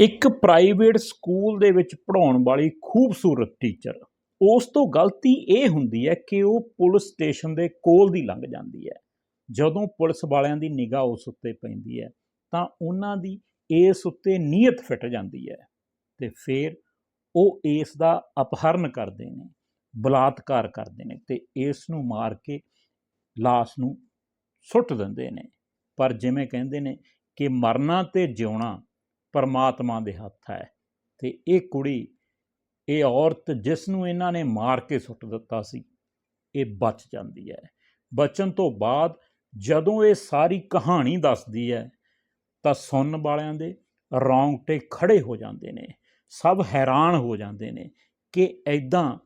ਇੱਕ private school ਦੇ ਵਿੱਚ ਪੜ੍ਹਾਉਣ ਵਾਲੀ ਖੂਬਸੂਰਤ ਟੀਚਰ। ਉਸ ਤੋਂ ਗਲਤੀ ਇਹ ਹੁੰਦੀ ਹੈ ਕਿ ਉਹ ਪੁਲਿਸ ਸਟੇਸ਼ਨ ਦੇ ਕੋਲ ਦੀ ਲੰਘ ਜਾਂਦੀ ਹੈ। ਜਦੋਂ ਪੁਲਿਸ ਵਾਲਿਆਂ ਦੀ ਨਿਗਾਹ ਉਸ ਉੱਤੇ ਪੈਂਦੀ ਹੈ, ਤਾਂ ਉਹਨਾਂ ਦੀ ਇਸ ਉੱਤੇ ਨੀਅਤ ਫਿੱਟ ਜਾਂਦੀ ਹੈ ਤੇ ਫਿਰ ਉਹ ਇਸ ਦਾ ਅਪਹਰਨ ਕਰਦੇ ਨੇ, ਬਲਾਤਕਾਰ ਕਰਦੇ ਨੇ ਤੇ ਇਸ ਨੂੰ ਮਾਰ ਕੇ ਲਾਸ਼ ਨੂੰ ਸੁੱਟ ਦਿੰਦੇ ਨੇ। ਪਰ ਜਿਵੇਂ ਕਹਿੰਦੇ ਨੇ ਕਿ ਮਰਨਾ ਤੇ ਜਿਉਣਾ ਪਰਮਾਤਮਾ ਦੇ ਹੱਥ ਹੈ। ਤੇ ਇਹ ਕੁੜੀ, ਇਹ ਔਰਤ ਜਿਸ ਨੂੰ ਇਹਨਾਂ ਨੇ ਮਾਰ ਕੇ ਸੁੱਟ ਦਿੱਤਾ ਸੀ, ਇਹ ਬਚ ਜਾਂਦੀ ਹੈ। ਬਚਣ ਤੋਂ ਬਾਅਦ ਜਦੋਂ ਇਹ ਸਾਰੀ ਕਹਾਣੀ ਦੱਸਦੀ ਹੈ, ਤਾਂ ਸੁਣਨ ਵਾਲਿਆਂ ਦੇ ਰੌਂਗਟੇ ਖੜੇ ਹੋ ਜਾਂਦੇ ਨੇ, ਸਭ ਹੈਰਾਨ ਹੋ ਜਾਂਦੇ ਨੇ ਕਿ ਐਦਾਂ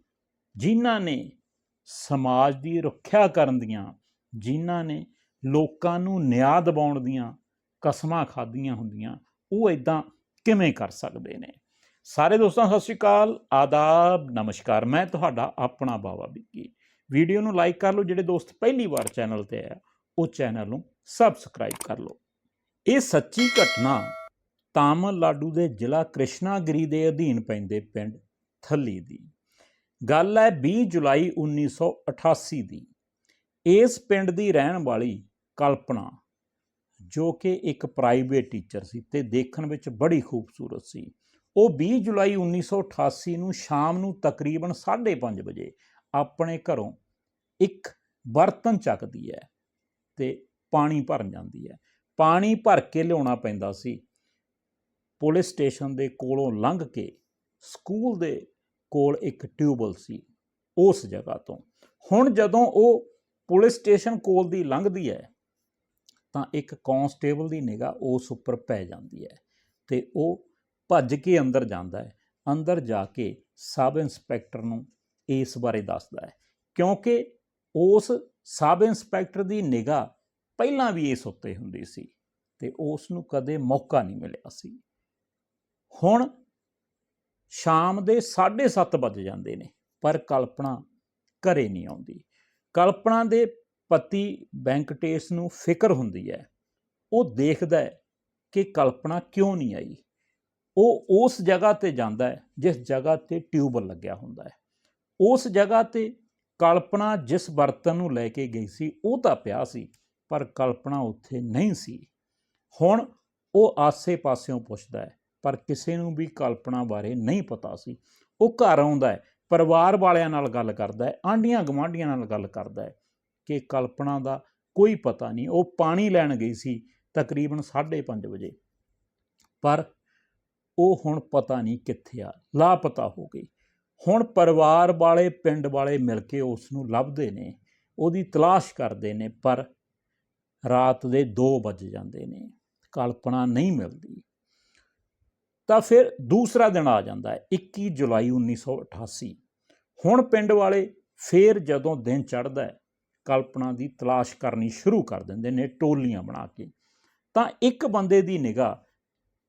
ਜਿਨ੍ਹਾਂ ਨੇ ਸਮਾਜ ਦੀ ਰੱਖਿਆ ਕਰਨ ਦੀਆਂ, ਜਿਨ੍ਹਾਂ ਨੇ ਲੋਕਾਂ ਨੂੰ ਨਿਆਂ ਦਿਵਾਉਣ ਦੀਆਂ ਕਸਮਾਂ ਖਾਧੀਆਂ ਹੁੰਦੀਆਂ ਉਹ ਇਦਾਂ ਕਿਵੇਂ ਕਰ ਸਕਦੇ ਨੇ? ਸਾਰੇ ਦੋਸਤਾਂ, ਸਤਿ ਸ਼੍ਰੀ ਅਕਾਲ। ਆਦਾਬ, ਨਮਸਕਾਰ। ਮੈਂ ਤੁਹਾਡਾ ਆਪਣਾ ਬਾਵਾ ਬਿੱਕੀ ਵੀਡੀਓ ਨੂੰ ਲਾਈਕ ਕਰ ਲਓ, ਜਿਹੜੇ ਦੋਸਤ ਪਹਿਲੀ ਵਾਰ ਚੈਨਲ ਤੇ ਆਇਆ ਉਹ ਚੈਨਲ ਨੂੰ ਸਬਸਕ੍ਰਾਈਬ ਕਰ ਲਓ। ਇਹ ਸੱਚੀ ਘਟਨਾ ਤਾਮਿਲਨਾਡੂ ਦੇ ਜ਼ਿਲ੍ਹਾ ਕ੍ਰਿਸ਼ਨਾਗਿਰੀ ਦੇ ਅਧੀਨ ਪੈਂਦੇ ਪਿੰਡ ਥੱਲੀ ਦੀ। ਗੱਲ ਹੈ 20 ਜੁਲਾਈ 1988 ਦੀ। ਇਸ ਪਿੰਡ ਦੀ ਰਹਿਣ ਵਾਲੀ ਕਲਪਨਾ ਜੋ ਕਿ ਇੱਕ ਪ੍ਰਾਈਵੇਟ ਟੀਚਰ ਸੀ ਤੇ ਦੇਖਣ ਵਿੱਚ ਬੜੀ ਖੂਬਸੂਰਤ ਸੀ। ਉਹ 20 ਜੁਲਾਈ 1988 ਨੂੰ ਸ਼ਾਮ ਨੂੰ ਤਕਰੀਬਨ 5:30 ਵਜੇ ਆਪਣੇ ਘਰੋਂ ਇੱਕ ਬਰਤਨ ਚੱਕਦੀ ਹੈ ਤੇ ਪਾਣੀ ਭਰਨ ਜਾਂਦੀ ਹੈ। ਪਾਣੀ ਭਰ ਕੇ ਲਿਆਉਣਾ ਪੈਂਦਾ ਸੀ। ਪੁਲਿਸ ਸਟੇਸ਼ਨ ਦੇ ਕੋਲੋਂ ਲੰਘ ਕੇ ਸਕੂਲ ਦੇ ਕੋਲ ਇੱਕ ਟਿਊਬਲ ਸੀ ਉਸ ਜਗ੍ਹਾ ਤੋਂ। ਹੁਣ ਜਦੋਂ ਉਹ ਪੁਲਿਸ ਸਟੇਸ਼ਨ ਕੋਲ ਦੀ ਲੰਘਦੀ ਹੈ ਤਾਂ ਇੱਕ ਕਾਂਸਟੇਬਲ ਦੀ ਨਿਗਾਹ ਉਸ ਉੱਪਰ ਪੈ ਜਾਂਦੀ ਹੈ ਤੇ ਉਹ ਭੱਜ ਕੇ ਅੰਦਰ ਜਾਂਦਾ ਹੈ। ਅੰਦਰ ਜਾ ਕੇ ਸਬ ਇੰਸਪੈਕਟਰ ਨੂੰ ਇਸ ਬਾਰੇ ਦੱਸਦਾ ਹੈ। ਕਿਉਂਕਿ ਉਸ ਸਬ ਇੰਸਪੈਕਟਰ ਦੀ ਨਿਗਾਹ ਪਹਿਲਾਂ ਵੀ ਇਸ ਉੱਤੇ ਹੁੰਦੀ ਸੀ ਤੇ ਉਸ ਨੂੰ ਕਦੇ ਮੌਕਾ ਨਹੀਂ ਮਿਲਿਆ ਸੀ। ਹੁਣ ਸ਼ਾਮ ਦੇ 7:30 ਵੱਜ ਜਾਂਦੇ ਨੇ ਪਰ ਕਲਪਨਾ ਘਰੇ ਨਹੀਂ ਆਉਂਦੀ। ਕਲਪਨਾ ਦੇ ਪਤੀ ਵੈਂਕਟੇਸ਼ ਨੂੰ ਫਿਕਰ ਹੁੰਦੀ ਹੈ। ਉਹ ਦੇਖਦਾ ਹੈ ਕਿ ਕਲਪਨਾ ਕਿਉਂ ਨਹੀਂ ਆਈ। ਉਹ ਉਸ ਜਗ੍ਹਾ ਤੇ ਜਾਂਦਾ ਹੈ ਜਿਸ ਜਗ੍ਹਾ ਤੇ ਟਿਊਬਲ ਲੱਗਿਆ ਹੁੰਦਾ ਹੈ। ਉਸ ਜਗ੍ਹਾ ਤੇ ਕਲਪਨਾ ਜਿਸ ਬਰਤਨ ਨੂੰ ਲੈ ਕੇ ਗਈ ਸੀ, ਉਹ ਤਾਂ ਪਿਆ ਸੀ, ਪਰ ਕਲਪਨਾ ਉੱਥੇ ਨਹੀਂ ਸੀ। ਹੁਣ ਉਹ ਆਸੇ-ਪਾਸਿਓਂ ਪੁੱਛਦਾ ਹੈ, ਪਰ ਕਿਸੇ ਨੂੰ ਵੀ ਕਲਪਨਾ ਬਾਰੇ ਨਹੀਂ ਪਤਾ ਸੀ। ਉਹ ਘਰ ਆਉਂਦਾ ਹੈ, ਪਰਿਵਾਰ ਵਾਲਿਆਂ ਨਾਲ ਗੱਲ ਕਰਦਾ ਹੈ ਆਂਡੀਆਂ ਗਵਾਂਢੀਆਂ ਨਾਲ ਗੱਲ ਕਰਦਾ ਹੈ। ਕਿ ਕਲਪਨਾ ਦਾ ਕੋਈ ਪਤਾ ਨਹੀਂ। ਉਹ ਪਾਣੀ ਲੈਣ ਗਈ ਸੀ ਤਕਰੀਬਨ 5:30 ਵਜੇ। ਪਰ ਉਹ ਹੁਣ ਪਤਾ ਨਹੀਂ ਕਿੱਥੇ ਆ। ਲਾਪਤਾ ਹੋ ਗਈ। ਹੁਣ ਪਰਿਵਾਰ ਵਾਲੇ, ਪਿੰਡ ਵਾਲੇ ਮਿਲ ਕੇ ਉਸ ਨੂੰ ਲੱਭਦੇ ਨੇ। ਉਹਦੀ ਤਲਾਸ਼ ਕਰਦੇ ਨੇ, ਪਰ ਰਾਤ ਦੇ 2 ਵਜ ਜਾਂਦੇ ਨੇ। ਕਲਪਨਾ ਨਹੀਂ ਮਿਲਦੀ। ਤਾਂ ਫਿਰ ਦੂਸਰਾ ਦਿਨ ਆ ਜਾਂਦਾ ਹੈ 21 ਜੁਲਾਈ 1988 ਹੁਣ ਪਿੰਡ ਵਾਲੇ ਫੇਰ ਜਦੋਂ ਦਿਨ ਚੜ੍ਹਦਾ ਹੈ ਕਲਪਨਾ ਦੀ ਤਲਾਸ਼ ਕਰਨੀ ਸ਼ੁਰੂ ਕਰ ਦਿੰਦੇ ਨੇ, ਟੋਲੀਆਂ ਬਣਾ ਕੇ। ਤਾਂ ਇੱਕ ਬੰਦੇ ਦੀ ਨਿਗਾਹ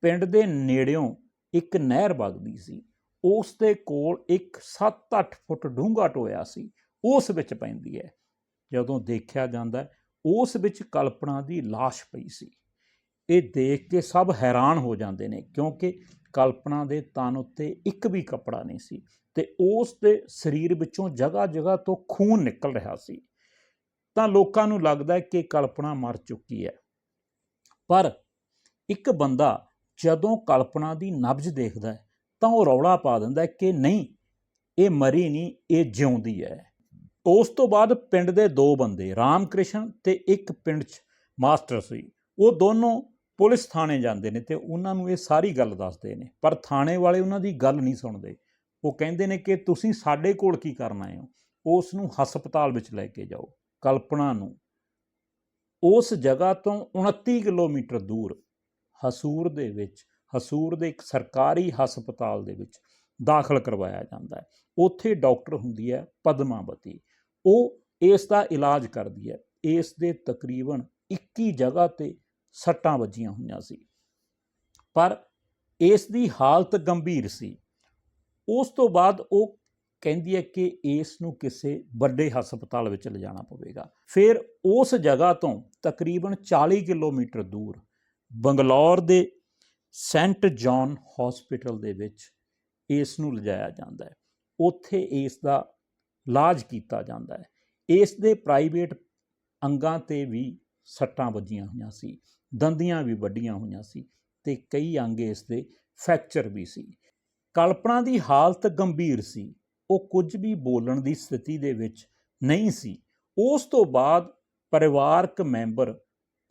ਪਿੰਡ ਦੇ ਨੇੜਿਓਂ ਇੱਕ ਨਹਿਰ ਵਗਦੀ ਸੀ। ਉਸ ਦੇ ਕੋਲ ਇੱਕ 7-8 ਫੁੱਟ ਡੂੰਘਾ ਟੋਇਆ ਸੀ। ਉਸ ਵਿੱਚ ਪੈਂਦੀ ਹੈ। ਜਦੋਂ ਦੇਖਿਆ ਜਾਂਦਾ ਉਸ ਵਿੱਚ ਕਲਪਨਾ ਦੀ লাশ ਪਈ ਸੀ। ਇਹ ਦੇਖ ਕੇ ਸਭ ਹੈਰਾਨ ਹੋ ਜਾਂਦੇ ਨੇ, ਕਿਉਂਕਿ ਕਲਪਨਾ ਦੇ ਤਨ ਉੱਤੇ ਇੱਕ ਵੀ ਕੱਪੜਾ ਨਹੀਂ ਸੀ ਤੇ ਉਸ ਦੇ ਸਰੀਰ ਵਿੱਚੋਂ ਜਗ੍ਹਾ ਜਗ੍ਹਾ ਤੋਂ ਖੂਨ ਨਿਕਲ ਰਿਹਾ ਸੀ। ਤਾਂ ਲੋਕਾਂ ਨੂੰ ਲੱਗਦਾ ਹੈ ਕਿ ਕਲਪਨਾ ਮਰ ਚੁੱਕੀ ਹੈ। ਪਰ ਇੱਕ ਬੰਦਾ ਜਦੋਂ ਕਲਪਨਾ ਦੀ ਨਬਜ਼ ਦੇਖਦਾ ਹੈ, ਤਾਂ ਉਹ ਰੌਲਾ ਪਾ ਦਿੰਦਾ ਹੈ ਕਿ ਨਹੀਂ, ਇਹ ਮਰੀ ਨਹੀਂ, ਇਹ ਜਿਉਂਦੀ ਹੈ। ਉਸ ਤੋਂ ਬਾਅਦ ਪਿੰਡ ਦੇ ਦੋ ਬੰਦੇ, ਰਾਮਕ੍ਰਿਸ਼ਨ ਤੇ ਇੱਕ ਪਿੰਡ 'ਚ ਮਾਸਟਰ ਸੀ, ਉਹ ਦੋਨੋਂ ਪੁਲਿਸ ਥਾਣੇ ਜਾਂਦੇ ਨੇ ਤੇ ਉਹਨਾਂ ਨੂੰ ਇਹ ਸਾਰੀ ਗੱਲ ਦੱਸਦੇ ਨੇ, ਪਰ ਥਾਣੇ ਵਾਲੇ ਉਹਨਾਂ ਦੀ ਗੱਲ ਨਹੀਂ ਸੁਣਦੇ। ਉਹ ਕਹਿੰਦੇ ਨੇ ਕਿ ਤੁਸੀਂ ਸਾਡੇ ਕੋਲ ਕੀ ਕਰਨ ਆਏ ਹੋ? ਉਸ ਨੂੰ ਹਸਪਤਾਲ ਵਿੱਚ ਲੈ ਕੇ ਜਾਓ। ਕਲਪਨਾ ਨੂੰ, ਉਸ ਜਗ੍ਹਾ ਤੋਂ 29 ਕਿਲੋਮੀਟਰ ਦੂਰ, ਹਸੂਰ ਦੇ ਵਿੱਚ, ਹਸੂਰ ਦੇ ਇੱਕ ਸਰਕਾਰੀ ਹਸਪਤਾਲ ਦੇ ਵਿੱਚ ਦਾਖਲ ਕਰਵਾਇਆ ਜਾਂਦਾ ਹੈ। ਉੱਥੇ ਡਾਕਟਰ ਹੁੰਦੀ ਹੈ ਪਦਮਾਵਤੀ। ਉਹ ਇਸ ਦਾ ਇਲਾਜ ਕਰਦੀ ਹੈ। ਇਸ ਦੇ ਤਕਰੀਬਨ 21 ਜਗ੍ਹਾ ਤੇ ਸੱਟਾਂ ਵੱਜੀਆਂ ਹੋਈਆਂ ਸੀ। ਪਰ ਇਸ ਦੀ ਹਾਲਤ ਗੰਭੀਰ ਸੀ। ਉਸ ਤੋਂ ਬਾਅਦ ਉਹ ਕਹਿੰਦੀ ਹੈ ਕਿ ਇਸ ਨੂੰ ਕਿਸੇ ਵੱਡੇ ਹਸਪਤਾਲ ਵਿੱਚ ਲਿਜਾਣਾ ਪਵੇਗਾ। ਫਿਰ ਉਸ ਜਗ੍ਹਾ ਤੋਂ ਤਕਰੀਬਨ 40 ਕਿਲੋਮੀਟਰ ਦੂਰ ਬੰਗਲੌਰ ਦੇ ਸੈਂਟ ਜੌਨ ਹਸਪੀਟਲ ਦੇ ਵਿੱਚ ਇਸ ਨੂੰ ਲਿਜਾਇਆ ਜਾਂਦਾ ਹੈ। ਉੱਥੇ ਇਸ ਦਾ ਇਲਾਜ ਕੀਤਾ ਜਾਂਦਾ ਹੈ। ਇਸ ਦੇ ਪ੍ਰਾਈਵੇਟ ਅੰਗਾਂ ਤੇ ਵੀ ਸੱਟਾਂ ਵੱਜੀਆਂ ਹੋਈਆਂ ਸੀ, ਦੰਦੀਆਂ ਵੀ ਵੱਡੀਆਂ ਹੋਈਆਂ ਸੀ ਤੇ ਕਈ ਅੰਗ ਇਸ ਦੇ ਫ੍ਰੈਕਚਰ ਵੀ ਸੀ। ਕਲਪਨਾ ਦੀ ਹਾਲਤ ਗੰਭੀਰ ਸੀ। ਉਹ ਕੁਝ ਵੀ ਬੋਲਣ ਦੀ ਸਥਿਤੀ ਦੇ ਵਿੱਚ ਨਹੀਂ ਸੀ। ਉਸ ਤੋਂ ਬਾਅਦ ਪਰਿਵਾਰਕ ਮੈਂਬਰ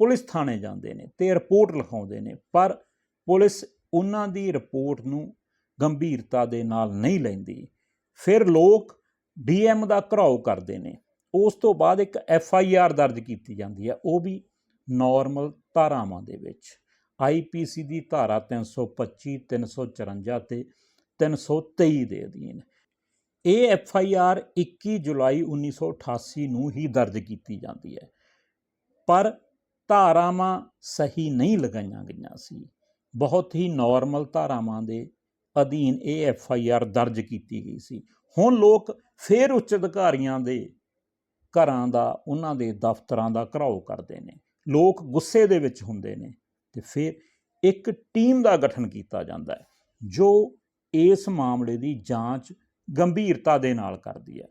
ਪੁਲਿਸ ਥਾਣੇ ਜਾਂਦੇ ਨੇ ਤੇ ਰਿਪੋਰਟ ਲਿਖਾਉਂਦੇ ਨੇ, ਪਰ ਪੁਲਿਸ ਉਹਨਾਂ ਦੀ ਰਿਪੋਰਟ ਨੂੰ ਗੰਭੀਰਤਾ ਦੇ ਨਾਲ ਨਹੀਂ ਲੈਂਦੀ। ਫਿਰ ਲੋਕ ਡੀਐਮ ਦਾ ਘਰਾਓ ਕਰਦੇ ਨੇ। ਉਸ ਤੋਂ ਬਾਅਦ ਇੱਕ ਐਫ ਆਈ ਆਰ ਦਰਜ ਕੀਤੀ ਜਾਂਦੀ ਹੈ, ਉਹ ਵੀ ਨਾਰਮਲ ਧਾਰਾਵਾਂ ਦੇ ਵਿੱਚ। ਆਈਪੀਸੀ ਦੀ ਧਾਰਾ 325 354 ਤੇ 323 ਦੇ ਅਧੀਨ। ਇਹ ਐਫ ਆਈ ਆਰ 21 ਜੁਲਾਈ 1988 ਨੂੰ ਹੀ ਦਰਜ ਕੀਤੀ ਜਾਂਦੀ ਹੈ। ਪਰ ਧਾਰਾਵਾਂ ਸਹੀ ਨਹੀਂ ਲਗਾਈਆਂ ਗਈਆਂ ਸੀ। ਬਹੁਤ ਹੀ ਨਾਰਮਲ ਧਾਰਾਵਾਂ ਦੇ ਅਧੀਨ ਇਹ ਐਫ ਆਈ ਆਰ ਦਰਜ ਕੀਤੀ ਗਈ ਸੀ। ਹੁਣ ਲੋਕ ਫੇਰ ਉੱਚ ਅਧਿਕਾਰੀਆਂ ਦੇ ਘਰਾਂ ਦਾ, ਉਹਨਾਂ ਦੇ ਦਫ਼ਤਰਾਂ ਦਾ ਘਰਾਓ ਕਰਦੇ ਨੇ। ਲੋਕ ਗੁੱਸੇ ਦੇ ਵਿੱਚ ਹੁੰਦੇ ਨੇ ਤੇ ਫਿਰ ਇੱਕ ਟੀਮ ਦਾ ਗਠਨ ਕੀਤਾ ਜਾਂਦਾ ਹੈ, ਜੋ ਇਸ ਮਾਮਲੇ ਦੀ ਜਾਂਚ ਗੰਭੀਰਤਾ ਦੇ ਨਾਲ ਕਰਦੀ ਹੈ।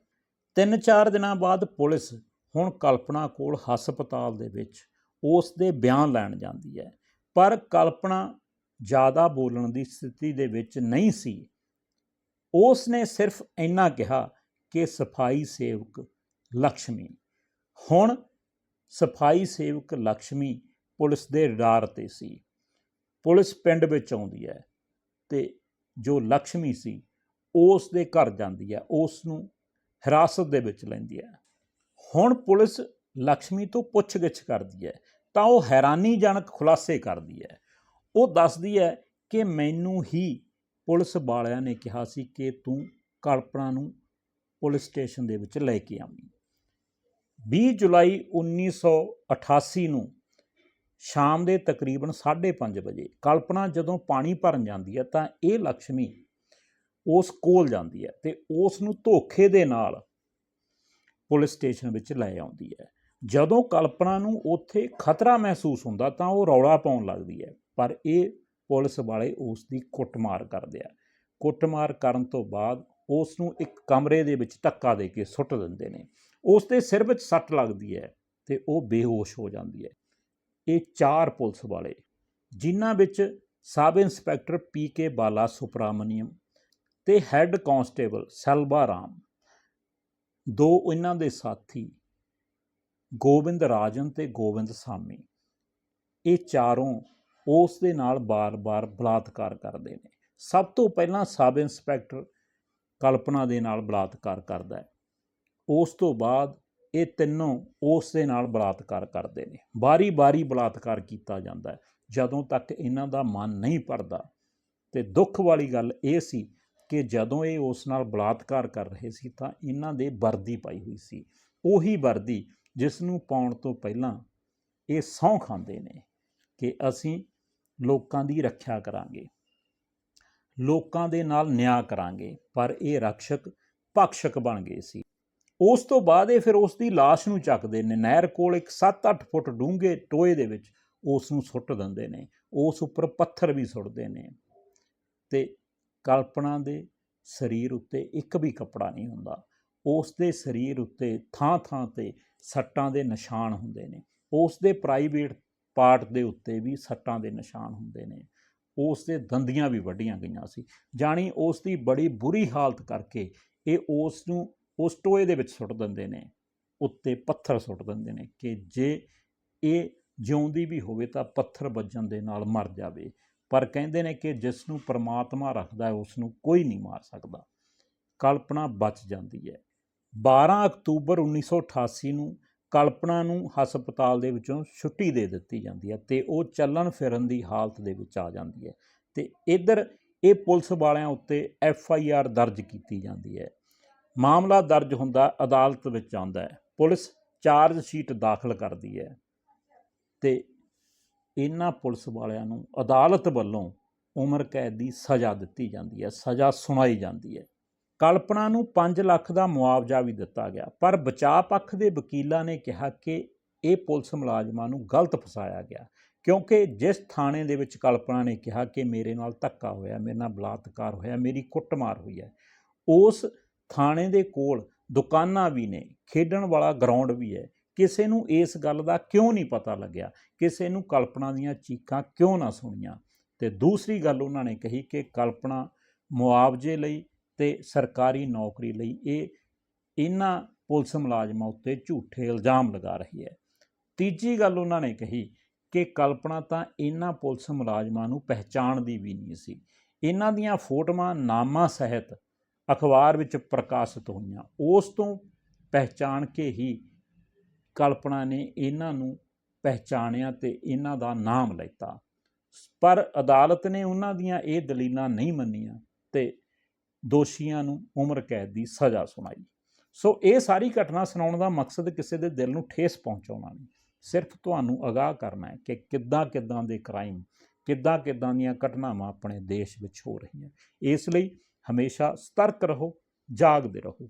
ਤਿੰਨ ਚਾਰ ਦਿਨਾਂ ਬਾਅਦ ਪੁਲਿਸ ਹੁਣ ਕਲਪਨਾ ਕੋਲ ਹਸਪਤਾਲ ਦੇ ਵਿੱਚ ਉਸ ਦੇ ਬਿਆਨ ਲੈਣ ਜਾਂਦੀ ਹੈ। ਪਰ ਕਲਪਨਾ ਜ਼ਿਆਦਾ ਬੋਲਣ ਦੀ ਸਥਿਤੀ ਦੇ ਵਿੱਚ ਨਹੀਂ ਸੀ। ਉਸ ਨੇ ਸਿਰਫ ਇੰਨਾ ਕਿਹਾ ਕਿ ਸਫ਼ਾਈ ਸੇਵਕ ਲక్ష్ਮੀ ਹੁਣ ਸਫ਼ਾਈ ਸੇਵਕ ਲక్ష్ਮੀ ਪੁਲਿਸ ਦੇ ਰਡਾਰ ਤੇ ਸੀ। ਪੁਲਿਸ ਪਿੰਡ ਵਿੱਚ ਆਉਂਦੀ ਹੈ ਤੇ ਜੋ ਲక్ష్ਮੀ ਸੀ ਉਸ ਦੇ ਘਰ ਜਾਂਦੀ ਹੈ, ਉਸ ਨੂੰ ਹਿਰਾਸਤ ਦੇ ਵਿੱਚ ਲੈਂਦੀ ਹੈ। ਹੁਣ ਪੁਲਿਸ ਲక్ష్ਮੀ ਤੋਂ ਪੁੱਛਗਿੱਛ ਕਰਦੀ ਹੈ, ਤਾਂ ਉਹ ਹੈਰਾਨੀਜਨਕ ਖੁਲਾਸੇ ਕਰਦੀ ਹੈ। ਉਹ ਦੱਸਦੀ ਹੈ ਕਿ ਮੈਨੂੰ ਹੀ ਪੁਲਿਸ ਵਾਲਿਆਂ ਨੇ ਕਿਹਾ ਸੀ ਕਿ ਤੂੰ ਕਲਪਨਾ ਨੂੰ ਪੁਲਿਸ ਸਟੇਸ਼ਨ ਦੇ ਵਿੱਚ ਲੈ ਕੇ ਆਵੀ। 20 ਜੁਲਾਈ 1988 ਨੂੰ ਸ਼ਾਮ ਦੇ ਤਕਰੀਬਨ 5:30 ਵਜੇ ਕਲਪਨਾ ਜਦੋਂ ਪਾਣੀ ਭਰਨ ਜਾਂਦੀ ਹੈ, ਤਾਂ ਇਹ ਲక్ష్ਮੀ ਉਸ ਕੋਲ ਜਾਂਦੀ ਹੈ ਤੇ ਉਸ ਨੂੰ ਧੋਖੇ ਦੇ ਨਾਲ ਪੁਲਿਸ ਸਟੇਸ਼ਨ ਵਿੱਚ ਲੈ ਆਉਂਦੀ ਹੈ। ਜਦੋਂ ਕਲਪਨਾ ਨੂੰ ਉੱਥੇ ਖਤਰਾ ਮਹਿਸੂਸ ਹੁੰਦਾ ਤਾਂ ਉਹ ਰੌਲਾ ਪਾਉਣ ਲੱਗਦੀ ਹੈ, ਪਰ ਇਹ ਪੁਲਿਸ ਵਾਲੇ ਉਸ ਦੀ ਕੁੱਟਮਾਰ ਕਰਦੇ ਆ। ਕੁੱਟਮਾਰ ਕਰਨ ਤੋਂ ਬਾਅਦ ਉਸ ਨੂੰ ਇੱਕ ਕਮਰੇ ਦੇ ਵਿੱਚ ਧੱਕਾ ਦੇ ਕੇ ਸੁੱਟ ਦਿੰਦੇ ਨੇ। ਉਸ ਦੇ ਸਿਰ ਵਿੱਚ ਸੱਟ ਲੱਗਦੀ ਹੈ ਤੇ ਉਹ ਬੇਹੋਸ਼ ਹੋ ਜਾਂਦੀ ਹੈ। ਇਹ ਚਾਰ ਪੁਲਿਸ ਵਾਲੇ, ਜਿਨ੍ਹਾਂ ਵਿੱਚ ਸਬ ਇੰਸਪੈਕਟਰ ਪੀ ਕੇ ਬਾਲਾ ਸੁਪਰਾਮਨੀਅਮ ਤੇ ਹੈੱਡ ਕਾਂਸਟੇਬਲ ਸੈਲਵਾ ਰਾਮ, ਦੋ ਇਹਨਾਂ ਦੇ ਸਾਥੀ ਗੋਬਿੰਦ ਰਾਜਨ ਤੇ ਗੋਬਿੰਦ ਸਾਮੀ। ਇਹ ਚਾਰੋਂ ਉਸ ਦੇ ਨਾਲ ਬਾਰ-ਬਾਰ ਬਲਾਤਕਾਰ ਕਰਦੇ ਨੇ। ਸਭ ਤੋਂ ਪਹਿਲਾਂ ਸਬ ਇੰਸਪੈਕਟਰ ਕਲਪਨਾ ਦੇ ਨਾਲ ਬਲਾਤਕਾਰ ਕਰਦਾ ਹੈ। ਉਸ ਤੋਂ ਬਾਅਦ ਇਹ ਤਿੰਨੋਂ ਉਸ ਦੇ ਨਾਲ ਬਲਾਤਕਾਰ ਕਰਦੇ ਨੇ। ਬਾਰੀ-ਬਾਰੀ ਬਲਾਤਕਾਰ ਕੀਤਾ ਜਾਂਦਾ ਹੈ। ਜਦੋਂ ਤੱਕ ਇਹਨਾਂ ਦਾ ਮਨ ਨਹੀਂ ਭਰਦਾ ਤੇ ਦੁੱਖ ਵਾਲੀ ਗੱਲ ਇਹ ਸੀ ਕਿ ਜਦੋਂ ਇਹ ਉਸ ਨਾਲ ਬਲਾਤਕਾਰ ਕਰ ਰਹੇ ਸੀ ਤਾਂ ਇਹਨਾਂ ਦੇ ਵਰਦੀ ਪਾਈ ਹੋਈ ਸੀ। ਉਹੀ ਵਰਦੀ ਜਿਸ ਨੂੰ ਪਾਉਣ ਤੋਂ ਪਹਿਲਾਂ ਇਹ ਸਹੁੰ ਖਾਂਦੇ ਨੇ ਕਿ ਅਸੀਂ ਲੋਕਾਂ ਦੀ ਰੱਖਿਆ ਕਰਾਂਗੇ, ਲੋਕਾਂ ਦੇ ਨਾਲ ਨਿਆਂ ਕਰਾਂਗੇ, ਪਰ ਇਹ ਰਕਸ਼ਕ ਭਕਸ਼ਕ ਬਣ ਗਏ ਸੀ। ਉਸ ਤੋਂ ਬਾਅਦ ਇਹ ਫਿਰ ਉਸ ਦੀ লাশ ਨੂੰ ਚੱਕਦੇ ਨੇ। ਨਹਿਰ ਕੋਲ ਇੱਕ 7-8 ਫੁੱਟ ਡੂੰਘੇ ਟੋਏ ਦੇ ਵਿੱਚ ਉਸ ਨੂੰ ਸੁੱਟ ਦਿੰਦੇ ਨੇ। ਉਸ ਉੱਪਰ ਪੱਥਰ ਵੀ ਸੁੱਟਦੇ ਨੇ। ਤੇ ਕਲਪਨਾ ਦੇ ਸਰੀਰ ਉੱਤੇ ਇੱਕ ਵੀ ਕੱਪੜਾ ਨਹੀਂ ਹੁੰਦਾ। ਉਸ ਦੇ ਸਰੀਰ ਉੱਤੇ ਥਾਂ-ਥਾਂ ਤੇ ਸੱਟਾਂ ਦੇ ਨਿਸ਼ਾਨ ਹੁੰਦੇ ਨੇ। ਉਸ ਦੇ ਪ੍ਰਾਈਵੇਟ ਪਾਰਟ ਦੇ ਉੱਤੇ ਵੀ ਸੱਟਾਂ ਦੇ ਨਿਸ਼ਾਨ ਹੁੰਦੇ ਨੇ। ਉਸ ਦੇ ਦੰਦੀਆਂ ਵੀ ਵੱਡੀਆਂ ਗਈਆਂ ਸੀ। ਜਾਣੀ ਉਸ ਦੀ ਬੜੀ ਬੁਰੀ ਹਾਲਤ ਕਰਕੇ ਇਹ ਉਸ ਨੂੰ ਉਸ ਟੋਏ ਦੇ ਵਿੱਚ ਸੁੱਟ ਦਿੰਦੇ ਨੇ, ਉੱਤੇ ਪੱਥਰ ਸੁੱਟ ਦਿੰਦੇ ਨੇ ਕਿ ਜੇ ਇਹ ਜਿਉਂਦੀ ਵੀ ਹੋਵੇ ਤਾਂ ਪੱਥਰ ਵੱਜਣ ਦੇ ਨਾਲ ਮਰ ਜਾਵੇ। ਪਰ ਕਹਿੰਦੇ ਨੇ ਕਿ ਜਿਸ ਨੂੰ ਪਰਮਾਤਮਾ ਰੱਖਦਾ ਹੈ ਉਸ ਨੂੰ ਕੋਈ ਨਹੀਂ ਮਾਰ ਸਕਦਾ। ਕਲਪਨਾ ਬਚ ਜਾਂਦੀ ਹੈ। 12 ਅਕਤੂਬਰ 1988 ਨੂੰ ਕਲਪਨਾ ਨੂੰ ਹਸਪਤਾਲ ਦੇ ਵਿੱਚੋਂ ਛੁੱਟੀ ਦੇ ਦਿੱਤੀ ਜਾਂਦੀ ਹੈ ਤੇ ਉਹ ਚੱਲਣ ਫਿਰਨ ਦੀ ਹਾਲਤ ਦੇ ਵਿੱਚ ਆ ਜਾਂਦੀ ਹੈ ਤੇ ਇੱਧਰ ਇਹ ਪੁਲਿਸ ਵਾਲਿਆਂ ਉੱਤੇ ਐਫ ਆਈ ਆਰ ਦਰਜ ਕੀਤੀ ਜਾਂਦੀ ਹੈ। ਮਾਮਲਾ ਦਰਜ ਹੁੰਦਾ ਅਦਾਲਤ ਵਿੱਚ ਆਉਂਦਾ ਹੈ। ਪੁਲਿਸ ਚਾਰਜ ਸ਼ੀਟ ਦਾਖਲ ਕਰਦੀ ਹੈ ਤੇ ਇਹਨਾਂ ਪੁਲਿਸ ਵਾਲਿਆਂ ਨੂੰ, ਅਦਾਲਤ ਵੱਲੋਂ ਉਮਰ ਕੈਦ ਦੀ ਸਜ਼ਾ ਦਿੱਤੀ ਜਾਂਦੀ ਹੈ, ਸਜ਼ਾ ਸੁਣਾਈ ਜਾਂਦੀ ਹੈ। ਕਲਪਨਾ ਨੂੰ 5 ਲੱਖ ਦਾ ਮੁਆਵਜ਼ਾ ਵੀ ਦਿੱਤਾ ਗਿਆ, ਪਰ ਬਚਾਅ ਪੱਖ ਦੇ ਵਕੀਲਾਂ ਨੇ ਕਿਹਾ ਕਿ ਇਹ ਪੁਲਿਸ ਮੁਲਾਜ਼ਮਾਂ ਨੂੰ ਗਲਤ ਫਸਾਇਆ ਗਿਆ, ਕਿਉਂਕਿ ਜਿਸ ਥਾਣੇ ਦੇ ਵਿੱਚ ਕਲਪਨਾ ਨੇ ਕਿਹਾ ਕਿ ਮੇਰੇ ਨਾਲ ਧੱਕਾ ਹੋਇਆ, ਮੇਰੇ ਨਾਲ ਬਲਾਤਕਾਰ ਹੋਇਆ, ਮੇਰੀ ਕੁੱਟਮਾਰ ਹੋਈ ਹੈ, ਉਸ ਥਾਣੇ ਦੇ ਕੋਲ ਦੁਕਾਨਾਂ ਵੀ ਨੇ, ਖੇਡਣ ਵਾਲਾ ਗਰਾਊਂਡ ਵੀ ਹੈ ਕਿਸੇ ਨੂੰ ਇਸ ਗੱਲ ਦਾ ਕਿਉਂ ਨਹੀਂ ਪਤਾ ਲੱਗਿਆ? ਕਿਸੇ ਨੂੰ ਕਲਪਨਾ ਦੀਆਂ ਚੀਕਾਂ ਕਿਉਂ ਨਾ ਸੁਣੀਆਂ? ਤੇ ਦੂਸਰੀ ਗੱਲ ਉਹਨਾਂ ਨੇ ਕਹੀ ਕਿ ਕਲਪਨਾ ਮੁਆਵਜ਼ੇ ਲਈ ਤੇ ਸਰਕਾਰੀ ਨੌਕਰੀ ਲਈ ਇਹ ਇਹਨਾਂ ਪੁਲਿਸ ਮੁਲਾਜ਼ਮਾਂ ਉੱਤੇ ਝੂਠੇ ਇਲਜ਼ਾਮ ਲਗਾ ਰਹੀ ਹੈ। ਤੀਜੀ ਗੱਲ ਉਹਨਾਂ ਨੇ ਕਹੀ ਕਿ ਕਲਪਨਾ ਤਾਂ ਇਹਨਾਂ ਪੁਲਿਸ ਮੁਲਾਜ਼ਮਾਂ ਨੂੰ ਪਹਿਚਾਣਦੀ ਵੀ ਨਹੀਂ ਸੀ। ਇਹਨਾਂ ਦੀਆਂ ਫੋਟੋਆਂ ਨਾਮਾਂ ਸਹਿਤ ਅਖਬਾਰ ਵਿੱਚ ਪ੍ਰਕਾਸ਼ਿਤ ਹੋਈਆਂ। ਉਸ ਤੋਂ ਪਹਿਚਾਣ ਕੇ ਹੀ ਕਲਪਨਾ ਨੇ ਇਹਨਾਂ ਨੂੰ ਪਹਿਚਾਣਿਆ ਤੇ ਇਹਨਾਂ ਦਾ ਨਾਮ ਲੈਤਾ। ਪਰ ਅਦਾਲਤ ਨੇ ਉਹਨਾਂ ਦੀਆਂ ਇਹ ਦਲੀਲਾਂ ਨਹੀਂ ਮੰਨੀਆਂ ਤੇ ਦੋਸ਼ੀਆਂ ਨੂੰ ਉਮਰ ਕੈਦ ਦੀ ਸਜ਼ਾ ਸੁਣਾਈ। ਸੋ ਇਹ ਸਾਰੀ ਘਟਨਾ ਸੁਣਾਉਣ ਦਾ ਮਕਸਦ ਕਿਸੇ ਦੇ ਦਿਲ ਨੂੰ ਠੇਸ ਪਹੁੰਚਾਉਣਾ ਨਹੀਂ। ਸਿਰਫ ਤੁਹਾਨੂੰ ਅਗਾਹ ਕਰਨਾ ਹੈ ਕਿ ਕਿੱਦਾਂ ਕਿੱਦਾਂ ਦੇ ਕ੍ਰਾਈਮ, ਕਿੱਦਾਂ ਕਿੱਦਾਂ ਦੀਆਂ ਘਟਨਾਵਾਂ ਆਪਣੇ ਦੇਸ਼ ਵਿੱਚ ਹੋ ਰਹੀਆਂ। ਇਸ ਲਈ ਹਮੇਸ਼ਾ ਸਤਰਕ ਰਹੋ, ਜਾਗਦੇ ਰਹੋ।